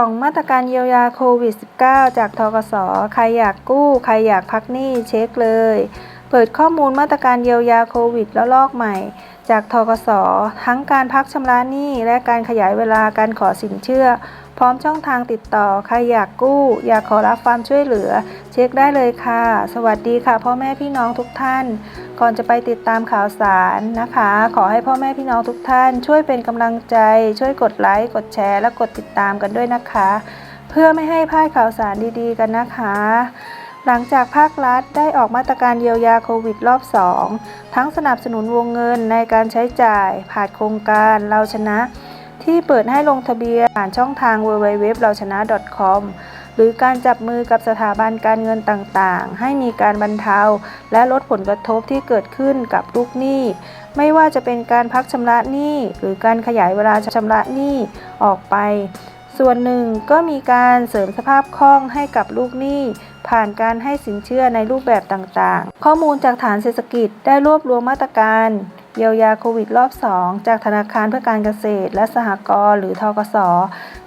สองมาตรการเยียวยาโควิด -19 จากทกส ใครอยากกู้ ใครอยากพักหนี้เช็คเลย เปิดข้อมูลมาตรการเยียวยาโควิดแล้วลอกใหม่ จากทกสทั้งการพักชำระหนี้และการขยายเวลาการขอสินเชื่อ พร้อมช่องทางติดต่อ ใครอยากกู้ อยากขอรับความช่วยเหลือ เช็คได้เลยค่ะ สวัสดีค่ะ พ่อแม่พี่น้องทุกท่าน ก่อนจะไปติดตามข่าวสารนะคะ ขอให้พ่อแม่พี่น้องทุกท่าน ช่วยเป็นกำลังใจ ช่วยกดไลค์กดแชร์ และกดติดตามกันด้วยนะคะ เพื่อไม่ให้พลาดข่าวสารดีๆ กันนะคะ หลังจากภาครัฐได้ออกมาตรการเยียวยาโควิดรอบ 2 ทั้งสนับสนุนวงเงินในการใช้จ่าย ผ่านโครงการเราชนะ ที่เปิดให้ลงทะเบียนผ่านช่องทาง www เราชนะ .com หรือการจับมือกับสถาบันการเงินต่างๆ ให้มีการบรรเทา และลดผลกระทบที่เกิดขึ้นกับลูกหนี้ ไม่ว่าจะเป็นการพักชำระหนี้ หรือการขยายเวลาชำระหนี้ออกไป ส่วนหนึ่งก็มีการเสริมสภาพคล่องให้กับลูกหนี้ ผ่านการให้สินเชื่อในรูปแบบต่างๆ ข้อมูลจากฐานเศรษฐกิจได้รวบรวมมาตรการเยียวยาโควิดรอบ 2 จากธนาคารเพื่อการเกษตร และสหกรณ์หรือทกส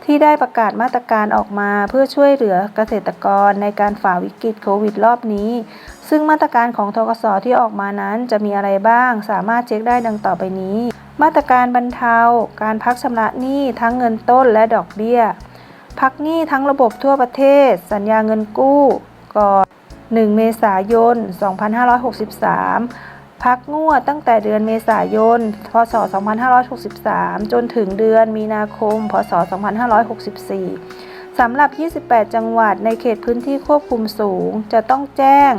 ที่ได้ประกาศมาตรการออกมาเพื่อช่วยเหลือเกษตรกรในการฝ่าวิกฤตโควิดรอบนี้ ซึ่งมาตรการของทกสที่ออกมานั้นจะมีอะไรบ้าง สามารถเช็คได้ดังต่อไปนี้ มาตรการบรรเทา การพักชำระหนี้ทั้งเงินต้นและดอกเบี้ย พักหนี้ทั้งระบบทั่วประเทศ สัญญาเงินกู้ก่อน 1 เมษายน 2563 พักงวดตั้งแต่เดือนเมษายน พศ 2563 จนถึงเดือนมีนาคม พศ 2564 สำหรับ 28 จังหวัดในเขตพื้นที่ควบคุมสูง จะต้องแจ้ง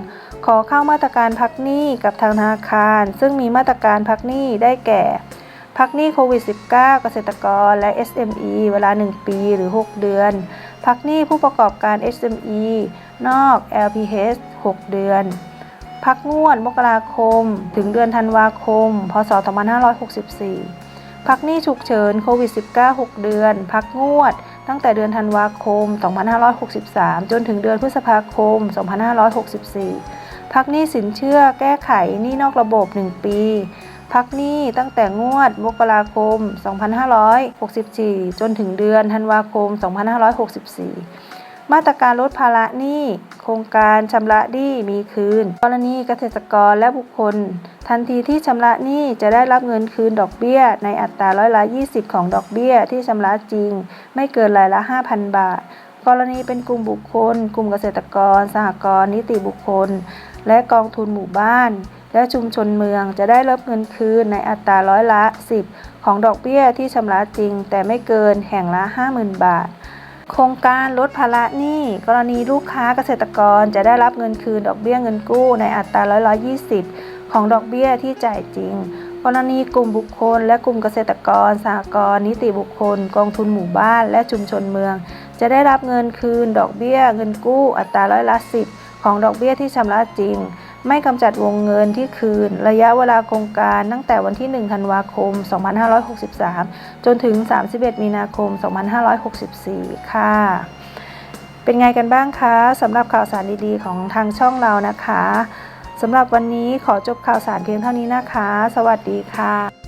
ขอเข้ามาตรการพักหนี้กับทางธนาคาร ซึ่งมีมาตรการพักหนี้ได้แก่ พักหนี้โควิด -19 เกษตรกรและ SME เวลา 1 ปีหรือ 6 เดือน พักหนี้ผู้ประกอบการ SME นอก LPH 6 เดือน พักงวดมกราคม ถึงเดือนธันวาคม พศ 2564 พักหนี้ฉุกเฉินโควิด -19 6 เดือน พักงวด ตั้งแต่เดือนธันวาคม 2563 จนถึงเดือนพฤษภาคม 2564 พักหนี้สินเชื่อแก้ไขหนี้นอกระบบ 1 ปี พักหนี้ตั้งแต่งวดมกราคม 2564 จนถึงเดือนธันวาคม 2564 มาตรการลดภาระหนี้ โครงการชำระหนี้มีคืน กรณีเกษตรกรและบุคคล ทันทีที่ชำระหนี้จะได้รับเงินคืนดอกเบี้ย ในอัตราร้อยละ 20 ของดอกเบี้ยที่ชำระจริง ไม่เกินรายละ 5,000 บาทกรณีเป็นกลุ่มบุคคล กลุ่มเกษตรกร สหกรณ์นิติบุคคล และกองทุนหมู่บ้าน และชุมชนเมืองจะได้รับเงินคืนในอัตราร้อยละ 10 ของดอกเบี้ยที่ชำระจริง แต่ไม่เกินแห่งละ 50,000 บาท โครงการลดภาระหนี้กรณีลูกค้าเกษตรกรจะได้รับเงินคืนดอกเบี้ยเงินกู้ในอัตราร้อยละ20 ของดอกเบี้ยที่จ่ายจริง กรณีกลุ่มบุคคล และกลุ่มเกษตรกรสหกรณ์นิติบุคคล กองทุนหมู่บ้าน และชุมชนเมือง จะได้รับเงินคืนดอกเบี้ยเงินกู้อัตราร้อยละ10 ของดอกเบี้ยที่ชำระจริง ไม่กำจัดวงเงินที่คืน ระยะเวลาโครงการตั้งแต่วันที่ 1 ธันวาคม 2563 จนถึง 31 มีนาคม 2564 ค่ะ เป็นไงกันบ้างคะสำหรับข่าวสารดีๆ ของทางช่องเรานะคะสำหรับวันนี้ขอจบข่าวสารเพียงเท่านี้นะคะ สวัสดีค่ะ